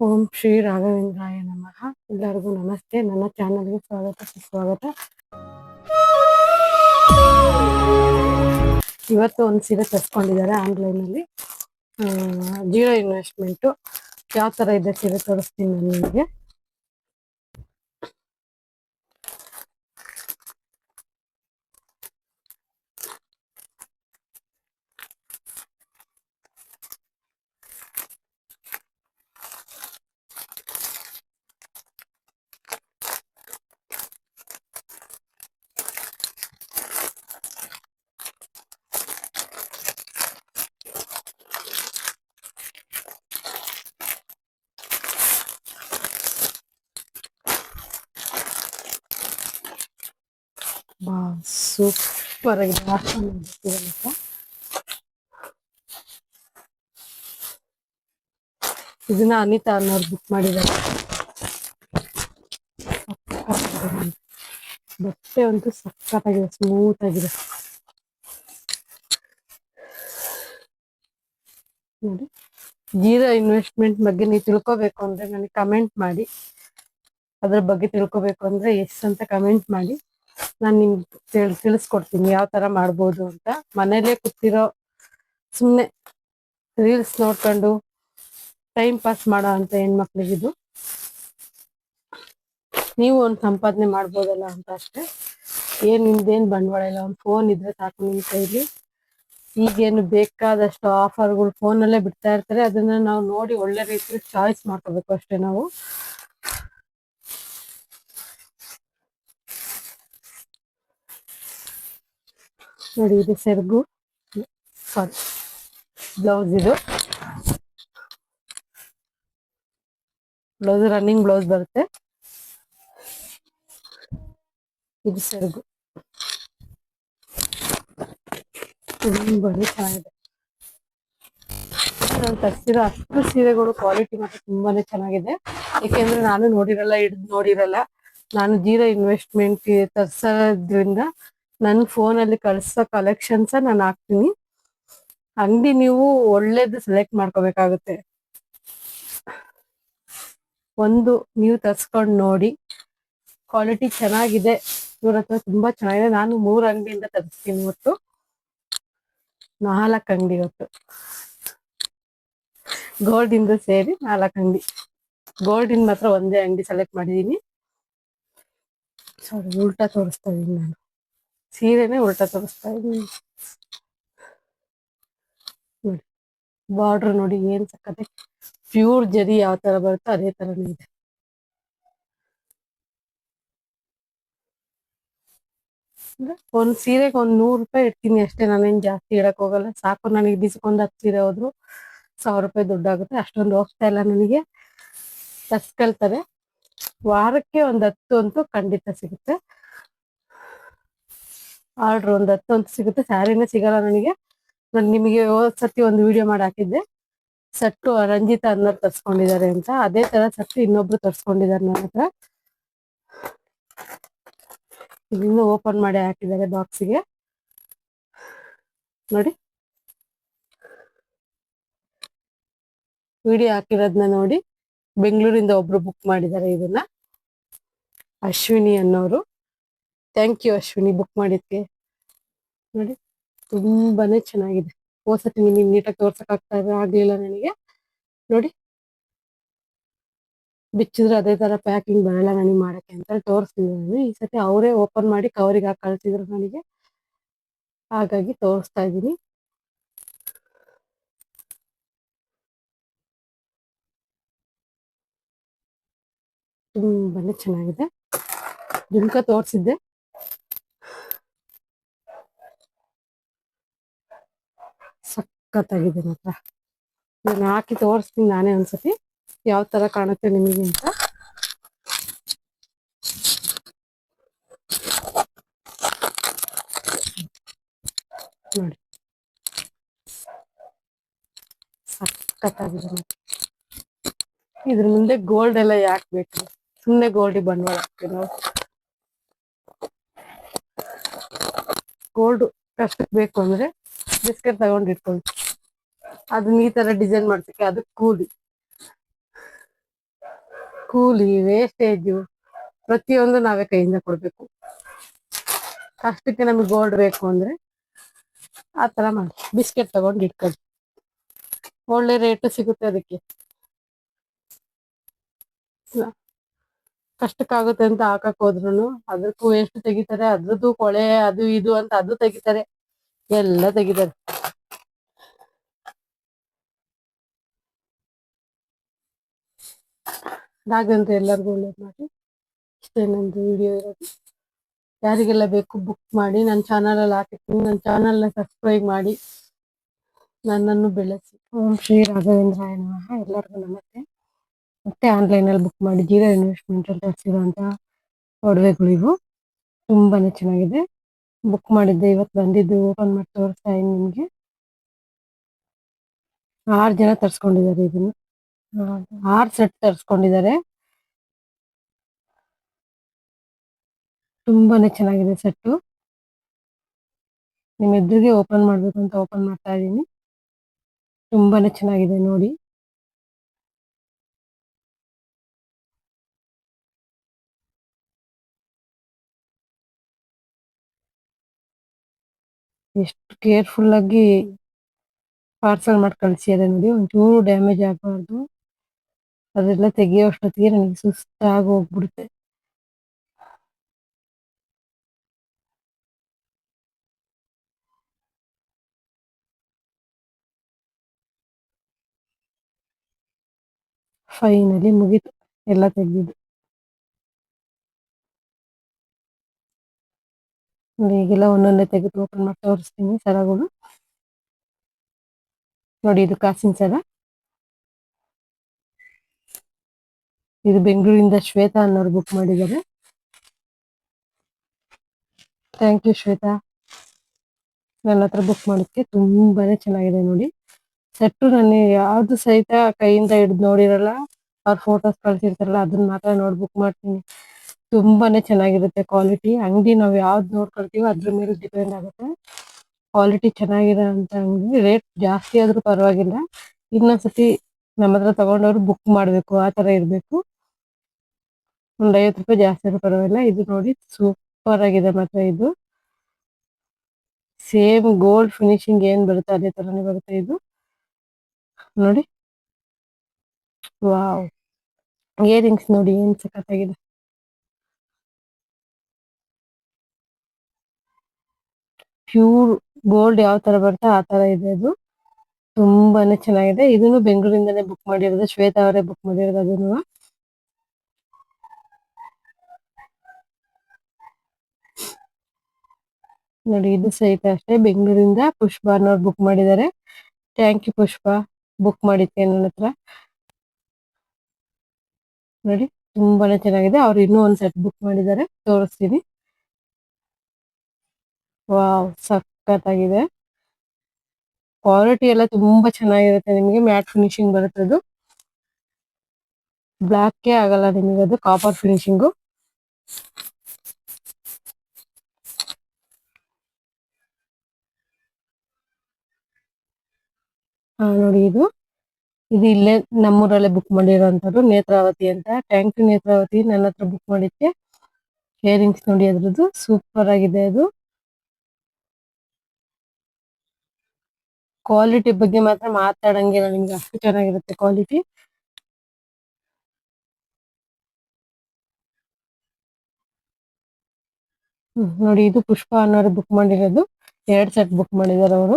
ಓಂ ಶ್ರೀ ರಾಘವೇಂದ್ರಾಯ ನಮಃ. ಎಲ್ಲರಿಗೂ ನಮಸ್ತೆ. ನನ್ನ ಚಾನಲ್ಗೆ ಸ್ವಾಗತ, ಸುಸ್ವಾಗತ. ಇವತ್ತು ಒಂದು ಸೀರೆ ತರಿಸ್ಕೊಂಡಿದ್ದಾರೆ ಆನ್ಲೈನಲ್ಲಿ. Zero investment. ಯಾವ ಥರ ಇದೆ ಸೀರೆ ತೋರಿಸ್ತೀನಿ ನಾನು ನಿಮಗೆ. ಸೂಪರ್ ಆಗಿದೆ. ವಾಸನೆ ಇದನ್ನ ಅನಿತಾ ಅನ್ನೋರು ಬುಕ್ ಮಾಡಿದ್ದಾರೆ. ಬಟ್ಟೆ ಅಂತೂ ಸಕ್ಕತ್ತಾಗಿದೆ ಸ್ಮೂತ್ ಆಗಿದೆ. ನೋಡಿ ಜೀರೋ ಇನ್ವೆಸ್ಟ್ಮೆಂಟ್ ಬಗ್ಗೆ ನೀವು ತಿಳ್ಕೊಬೇಕು ಅಂದ್ರೆ ನನಗೆ ಕಮೆಂಟ್ ಮಾಡಿ. ಅದ್ರ ಬಗ್ಗೆ ತಿಳ್ಕೊಬೇಕು ಅಂದ್ರೆ ಎಸ್ ಅಂತ ಕಮೆಂಟ್ ಮಾಡಿ. ನಾನು ನಿಮ್ಗೆ ತಿಳ್, ತಿಳಿಸ್ಕೊಡ್ತೀನಿ ಯಾವ ತರ ಮಾಡ್ಬೋದು ಅಂತ. ಮನೇಲೆ ಕೂತಿರೋ ಸುಮ್ಮನೆ ರೀಲ್ಸ್ ನೋಡ್ಕೊಂಡು ಟೈಮ್ ಪಾಸ್ ಮಾಡೋ ಅಂತ ಹೆಣ್ಮಕ್ಳಿಗಿದು ನೀವು ಒಂದು ಸಂಪಾದನೆ ಮಾಡ್ಬೋದಲ್ಲ ಅಂತ ಅಷ್ಟೇ. ಏನ್ ನಿಮ್ದೇನ್ ಬಂಡವಾಳ ಇಲ್ಲ, ಒಂದು ಫೋನ್ ಇದ್ರೆ ಸಾಕು ನಿಮ್ಮ ಕೈಲಿ. ಈಗೇನು ಬೇಕಾದಷ್ಟು ಆಫರ್ಗಳು ಫೋನಲ್ಲೇ ಬಿಡ್ತಾ ಇರ್ತಾರೆ. ಅದನ್ನ ನಾವು ನೋಡಿ ಒಳ್ಳೆ ರೀತಿಯಲ್ಲಿ ಚಾಯ್ಸ್ ಮಾಡ್ಕೋಬೇಕು ಅಷ್ಟೇ ನಾವು. ನೋಡಿ, ಇದು ಸೆರಗು. ಸಾರಿ ಬ್ಲೌಸ್ ಇದು. ಬ್ಲೌಸ್ ರನ್ನಿಂಗ್ ಬ್ಲೌಸ್ ಬರುತ್ತೆ. ಇದು ಸೆರಗು. ತುಂಬಾನೇ ಚೆನ್ನಾಗಿದೆ. ನಾನು ತರಿಸಿರೋ ಅಷ್ಟು ಸೀರೆಗಳು ಕ್ವಾಲಿಟಿ ಮಾತ್ರ ತುಂಬಾನೇ ಚೆನ್ನಾಗಿದೆ. ಯಾಕೆಂದ್ರೆ ನಾನು ನೋಡಿರಲ್ಲ, ಹಿಡಿದು ನೋಡಿರಲ್ಲ. ನಾನು ಜೀರೋ ಇನ್ವೆಸ್ಟ್ಮೆಂಟ್ ತರ್ಸೋದ್ರಿಂದ ನನ್ನ ಫೋನಲ್ಲಿ ಕಳ್ಸೋ ಕಲೆಕ್ಷನ್ಸ್ ನಾನು ಹಾಕ್ತೀನಿ. ಅಂಗಡಿ ನೀವು ಒಳ್ಳೇದು ಸೆಲೆಕ್ಟ್ ಮಾಡ್ಕೋಬೇಕಾಗುತ್ತೆ. ಒಂದು ನೀವು ತರ್ಸ್ಕೊಂಡು ನೋಡಿ. ಕ್ವಾಲಿಟಿ ಚೆನ್ನಾಗಿದೆ. ಇವ್ರ ಹತ್ರ ತುಂಬಾ ಚೆನ್ನಾಗಿದೆ. ನಾನು ಮೂರು ಅಂಗಡಿಯಿಂದ ತರಿಸ್ತೀನಿ ಇವತ್ತು ನಾಲ್ಕು ಅಂಗಡಿ ಇವತ್ತು ಗೋಲ್ಡ್ ಇಂದ ಸೇರಿ ನಾಲ್ಕು ಅಂಗಡಿ. ಗೋಲ್ಡ್ ಇಂದ ಮಾತ್ರ ಒಂದೇ ಅಂಗಡಿ ಸೆಲೆಕ್ಟ್ ಮಾಡಿದೀನಿ. ಸಾರಿ ಉಲ್ಟಾ ತೋರಿಸ್ತಾ ಇದೀನಿ ನಾನು. ಸೀರೆನೇ ಉಲ್ಟಾ ತೋರಿಸ್ತಾ ಇದ್ದೀನಿ. ನೋಡಿ ಬಾರ್ಡರ್ ನೋಡಿ ಏನ್ ಸಕ್ಕತ್ತೆ ಪ್ಯೂರ್ ಜರಿ ಯಾವ ತರ ಬರುತ್ತೋ ಅದೇ ತರನೇ ಇದೆ. ಒಂದ್ ಸೀರೆಗೆ ಒಂದ್ ನೂರು ರೂಪಾಯಿ ಇಡ್ತೀನಿ ಅಷ್ಟೇ, ನಾನೇನ್ ಜಾಸ್ತಿ ಇಡಕ್ ಹೋಗಲ್ಲ. ಸಾಕು, ನನಗೆ ಬಿಸಿಕೊಂಡ್ ಹತ್ತು ಸೀರೆ ಹೋದ್ರು ಸಾವಿರ ರೂಪಾಯಿ ದುಡ್ಡಾಗುತ್ತೆ ಅಷ್ಟೊಂದು ಹೋಗ್ತಾ ಇಲ್ಲ ನನಗೆ. ತರ್ಸ್ಕೊಳ್ತಾರೆ. ವಾರಕ್ಕೆ ಒಂದ್ ಹತ್ತು ಅಂತೂ ಖಂಡಿತ ಸಿಗುತ್ತೆ. ಆರ್ಡ್ರ್ ಒಂದು ಹತ್ತು ಅಂತ ಸಿಗುತ್ತೆ. ಸ್ಯಾರಿನೇ ಸಿಗಲ್ಲ ನನಗೆ. ನಾನು ನಿಮಗೆ ಸತಿ ಒಂದು ವಿಡಿಯೋ ಮಾಡಿ ಹಾಕಿದ್ದೆ. ಸಟ್ಟು ರಂಜಿತಾ ಅನ್ನೋರು ತರ್ಸ್ಕೊಂಡಿದ್ದಾರೆ ಅಂತ. ಅದೇ ತರ ಸಟ್ಟು ಇನ್ನೊಬ್ರು ತರ್ಸ್ಕೊಂಡಿದ್ದಾರೆ ನನ್ನ ಹತ್ರ. ಇನ್ನು ಓಪನ್ ಮಾಡಿ ಹಾಕಿದ್ದಾರೆ ಬಾಕ್ಸಿಗೆ ನೋಡಿ. ವಿಡಿಯೋ ಹಾಕಿರೋದನ್ನ ನೋಡಿ. ಬೆಂಗಳೂರಿಂದ ಒಬ್ರು ಬುಕ್ ಮಾಡಿದ್ದಾರೆ ಇದನ್ನ. ಅಶ್ವಿನಿ ಅನ್ನೋರು. ಥ್ಯಾಂಕ್ ಯು ಅಶ್ವಿನಿ ಬುಕ್ ಮಾಡಿದ್ಕೆ. ನೋಡಿ, ತುಂಬಾನೇ ಚೆನ್ನಾಗಿದೆ. ಹೋಸತಿ ನಿಮಗೆ ನೀಟಾಗಿ ತೋರ್ಸಕ್ ಆಗ್ತಾ ಆಗ್ಲಿಲ್ಲ ನನಗೆ. ನೋಡಿ. ಬಿಚ್ಚಿದ್ರೆ ಅದೇ ತರ ಪ್ಯಾಕಿಂಗ್ ಬರಲ್ಲ ನನಗೆ ಮಾಡಕ್ಕೆ ಅಂತ ತೋರಿಸ್ತೀನಿ ಈ ಸತಿ ಅವರೇ ಓಪನ್ ಮಾಡಿ ಕವರಿಗೆ ಹಾಕಿ ಕಳ್ಸಿದ್ರು ನನಗೆ. ಹಾಗಾಗಿ ತೋರಿಸ್ತಾ ಇದ್ದೀನಿ. ತುಂಬಾನೇ ಚೆನ್ನಾಗಿದೆ. ಜುಮ್ಕ ತೋರಿಸಿದ್ದೆ. ಸಖತ್ತಾಗಿದೆ ಮಾತ್ರ ನಾನು ಹಾಕಿ ತೋರಿಸ್ತೀನಿ ನಾನೇ ಒಂದ್ಸತಿ. ಯಾವ ತರ ಕಾಣುತ್ತೆ ನಿಮಗೆ ಅಂತ. ನೋಡಿ. ಸಖತ್ತಾಗಿದೆ. ಇದ್ರ ಮುಂದೆ ಗೋಲ್ಡ್ ಎಲ್ಲ ಯಾಕೆ ಬೇಕು? ಸುಮ್ಮನೆ ಗೋಲ್ಡ್ ಬಂಡವಾಳ ಹಾಕ್ತೀವಿ ನಾವು. ಗೋಲ್ಡ್ ಕಷ್ಟಕ್ಕೆ ಬೇಕು ಅಂದ್ರೆ ಬಿಸ್ಕೆಟ್ ತಗೊಂಡ್ ಇಟ್ಕೊಂಡು. ಅದನ್ನ ಈ ತರ ಡಿಸೈನ್ ಮಾಡ್ಸಕ್ಕೆ ಅದು ಕೂಲಿ. ಕೂಲಿ ವೇಸ್ಟೇಜು ಪ್ರತಿಯೊಂದು ನಾವೇ ಕೈಯಿಂದ ಕೊಡ್ಬೇಕು. ಕಷ್ಟಕ್ಕೆ ನಮಗೆ ಗೋಲ್ಡ್ ಬೇಕು ಅಂದ್ರೆ ಆ ತರ ಮಾಡಿ. ಬಿಸ್ಕೆಟ್ ತಗೊಂಡು ಇಟ್ಕೊಳ್ಳಿ. ಒಳ್ಳೆ ರೇಟ್ ಸಿಗುತ್ತೆ ಅದಕ್ಕೆ. ಕಷ್ಟಕ್ಕಾಗುತ್ತೆ ಅಂತ ಹಾಕಕ್ ಹೋದ್ರು ಅದಕ್ಕೂ ವೇಸ್ಟ್ ತೆಗಿತಾರೆ, ಅದ್ರದ್ದು ಕೊಳೆ, ಅದು ಇದು ಅಂತ ಅದು ತೆಗಿತಾರೆ. ಎಲ್ಲ ತೆಗಿತಾರೆ. ಹಾಗಂತ ಎಲ್ಲರಿಗೂ ಒಳ್ಳೇದು ಮಾಡಿ ಇಷ್ಟೇ ನಂದು ವಿಡಿಯೋ ಇರೋದು. ಯಾರಿಗೆಲ್ಲ ಬೇಕು ಬುಕ್ ಮಾಡಿ ನನ್ನ ಚಾನಲಲ್ಲಿ ಹಾಕಿರ್ತೀನಿ. ನನ್ನ ಚಾನಲ್ನ ಸಬ್ಸ್ಕ್ರೈಬ್ ಮಾಡಿ ನನ್ನನ್ನು ಬೆಳೆಸಿ. ಓಂ ಶ್ರೀ ರಾಘವೇಂದ್ರಾಯ ನಮಃ. ಎಲ್ಲರಿಗೂ ನಮಸ್ತೆ. ಮತ್ತೆ ಆನ್ಲೈನಲ್ಲಿ ಬುಕ್ ಮಾಡಿ ಜೀರೋ ಇನ್ವೆಸ್ಟ್ಮೆಂಟ್ ಅಲ್ಲಿ ತರಿಸಿರೋಂಥ ಒಡವೆಗಳು ತುಂಬಾ ಚೆನ್ನಾಗಿದೆ. ಬುಕ್ ಮಾಡಿದ್ದೆ, ಇವತ್ತು ಬಂದಿದ್ದು ಓಪನ್ ಮಾಡಿ ತೋರಿಸ್ತಾ ಇದ್ದೀನಿ ನಿಮಗೆ. ಆರು ಜನ ತರಿಸ್ಕೊಂಡಿದ್ದಾರೆ ಇದನ್ನು. ಆರು ಸೆಟ್ ತರಿಸ್ಕೊಂಡಿದ್ದಾರೆ. ತುಂಬಾನೇ ಚೆನ್ನಾಗಿದೆ ಸೆಟ್ಟು ನಿಮ್ಮ ಎದುರಿಗೆ ಓಪನ್ ಮಾಡಬೇಕು ಅಂತ ಓಪನ್ ಮಾಡ್ತಾ ಇದ್ದೀನಿ. ತುಂಬಾನೇ ಚೆನ್ನಾಗಿದೆ ನೋಡಿ. ಎಷ್ಟು ಕೇರ್ಫುಲ್ ಆಗಿ ಪಾರ್ಸಲ್ ಮಾಡಿ ಕಳಿಸಿದ್ದಾರೆ ನೋಡಿ, ಒಂಚೂರು ಡ್ಯಾಮೇಜ್ ಆಗಬಾರ್ದು. ಅದೆಲ್ಲ ತೆಗಿಯೋ ಅಷ್ಟೊತ್ತಿಗೆ ನನಗೆ ಸುಸ್ತಾಗಿ ಹೋಗ್ಬಿಡುತ್ತೆ ಫೈನಲಿ ಮುಗೀತು, ಎಲ್ಲ ತೆಗ್ದಿದ್ದು. ಈಗೆಲ್ಲ ಒಂದೊಂದೇ ತೆಗೆದು ಓಪನ್ ಮಾಡಿ ತೋರಿಸ್ತೀನಿ ಸರಗಳು. ನೋಡಿ, ಇದು ಕಾಸಿನ ಸರ. ಇದು ಬೆಂಗಳೂರಿಂದ ಶ್ವೇತಾ ಅನ್ನೋರು ಬುಕ್ ಮಾಡಿದ್ದಾರೆ. Thank you Shweta. ನನ್ನ ಹತ್ರ ಬುಕ್ ಮಾಡೋಕ್ಕೆ ತುಂಬಾನೇ ಚೆನ್ನಾಗಿದೆ ನೋಡಿ. ಸೆಟ್ಟು ನಾನು ಯಾವ್ದು ಸಹಿತ ಕೈಯಿಂದ ಹಿಡಿದು ನೋಡಿರಲ್ಲ, ಅವ್ರ ಫೋಟೋಸ್ ಕಳ್ಸಿರ್ತಾರಲ್ಲ, ಅದನ್ನ ಮಾತ್ರ ನೋಡಿ ಬುಕ್ ಮಾಡ್ತೀನಿ. ತುಂಬಾನೇ ಚೆನ್ನಾಗಿರುತ್ತೆ ಕ್ವಾಲಿಟಿ ಅಂಗಡಿ ನಾವು ಯಾವ್ದು ನೋಡ್ಕೊಳ್ತೀವೋ ಅದ್ರ ಮೇಲೆ ಡಿಪೆಂಡ್ ಆಗುತ್ತೆ. ಕ್ವಾಲಿಟಿ ಚೆನ್ನಾಗಿದೆ ಅಂತ ಅಂಗಡಿ ರೇಟ್ ಜಾಸ್ತಿ ಆದ್ರೂ ಪರವಾಗಿಲ್ಲ. ಇನ್ನೊಂದ್ಸತಿ ನಮ್ಮ ಹತ್ರ ತಗೊಂಡವ್ರು ಬುಕ್ ಮಾಡಬೇಕು, ಆ ತರ ಇರ್ಬೇಕು. ಒಂದ್ ಐವತ್ತು ರೂಪಾಯಿ ಜಾಸ್ತಿ ಆದ್ರೂ ಪರವಾಗಿಲ್ಲ. ಇದು ನೋಡಿ ಸೂಪರ್ ಆಗಿದೆ ಮಾತ್ರ ಇದು. ಸೇಮ್ ಗೋಲ್ಡ್ ಫಿನಿಶಿಂಗ್ ಏನ್ ಬರುತ್ತೆ, ಅದೇ ತರನೇ ಬರುತ್ತೆ ಇದು. ನೋಡಿ. ವಾವ್ ಇಯರಿಂಗ್ಸ್ ನೋಡಿ, ಏನ್ ಸಖತ್ತಾಗಿದೆ. ಪ್ಯೂರ್ ಗೋಲ್ಡ್ ಯಾವ ತರ ಬರುತ್ತೆ ಆ ತರ ಇದೆ ಅದು. ತುಂಬಾನೇ ಚೆನ್ನಾಗಿದೆ. ಇದನ್ನು ಬೆಂಗಳೂರಿಂದಾನೇ ಬುಕ್ ಮಾಡಿರೋದು. ಶ್ವೇತಾ ಅವರೇ ಬುಕ್ ಮಾಡಿರೋದು ಅದನ್ನು. ನೋಡಿ, ಇದು ಸಹಿತ ಅಷ್ಟೇ. ಬೆಂಗಳೂರಿಂದ ಪುಷ್ಪ ಅನ್ನೋರು ಬುಕ್ ಮಾಡಿದ್ದಾರೆ. Thank you Pushpa. ಬುಕ್ ಮಾಡಿದ್ದೆ ನನ್ನ ಹತ್ರ. ನೋಡಿ, ತುಂಬಾನೇ ಚೆನ್ನಾಗಿದೆ. ಅವ್ರು ಇನ್ನೂ ಒಂದ್ ಸೆಟ್ ಬುಕ್ ಮಾಡಿದ್ದಾರೆ. ತೋರಿಸ್ತೀನಿ. ವಾವ್, ಸಖತ್ತಾಗಿದೆ. ಕ್ವಾಲಿಟಿ ಎಲ್ಲ ತುಂಬಾ ಚೆನ್ನಾಗಿರುತ್ತೆ ನಿಮಗೆ, ಮ್ಯಾಟ್ ಫಿನಿಶಿಂಗ್ ಬರುತ್ತೆ ಅದು. ಬ್ಲಾಕ್ ಆಗಲ್ಲ ನಿಮಗೆ ಅದು ಕಾಪರ್ ಫಿನಿಶಿಂಗು ಹಾ, ನೋಡಿ ಇದು. ಇದು ಇಲ್ಲೇ ನಮ್ಮೂರಲ್ಲೇ ಬುಕ್ ಮಾಡಿರೋಂಥದ್ದು, ನೇತ್ರಾವತಿ ಅಂತ. ಥ್ಯಾಂಕ್ ಯು ನೇತ್ರಾವತಿ ನನ್ನ ಹತ್ರ ಬುಕ್ ಮಾಡಿದ್ದೆ ಹೇರಿಂಗ್ಸ್ ನೋಡಿ ಅದ್ರದ್ದು. ಸೂಪರ್ ಆಗಿದೆ ಅದು. ಕ್ವಾಲಿಟಿ ಬಗ್ಗೆ ಮಾತ್ರ ಮಾತಾಡಂಗಿಲ್ಲ, ನಿಮ್ಗೆ ಅಷ್ಟು ಚೆನ್ನಾಗಿರುತ್ತೆ ಕ್ವಾಲಿಟಿ ನೋಡಿ ಇದು ಪುಷ್ಪ ಅನ್ನೋರು ಬುಕ್ ಮಾಡಿರೋದು. ಎರಡ್ ಸೆಟ್ ಬುಕ್ ಮಾಡಿದಾರೆ ಅವರು.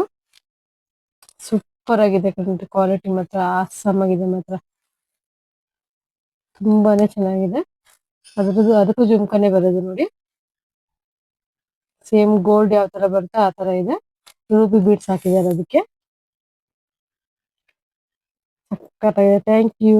ಸೂಪರ್ ಆಗಿದೆ ಕಣ್ರಿ ಕ್ವಾಲಿಟಿ ಮಾತ್ರ ಆಸಮ್ ಆಗಿದೆ ಮಾತ್ರ. ತುಂಬಾನೇ ಚೆನ್ನಾಗಿದೆ. ಅದ್ರದ್ದು, ಅದಕ್ಕೂ ಜುಮ್ಕನೆ ಬರೋದು ನೋಡಿ. ಸೇಮ್ ಗೋಲ್ಡ್ ಯಾವ ತರ ಬರುತ್ತೆ ಆ ತರ ಇದೆ. ರೂಬಿ ಬೀಟ್ಸ್ ಹಾಕಿದ್ದಾರೆ ಅದಕ್ಕೆ. ಸಕ್ಕತ್ತಾಗಿದೆ ಥ್ಯಾಂಕ್ ಯು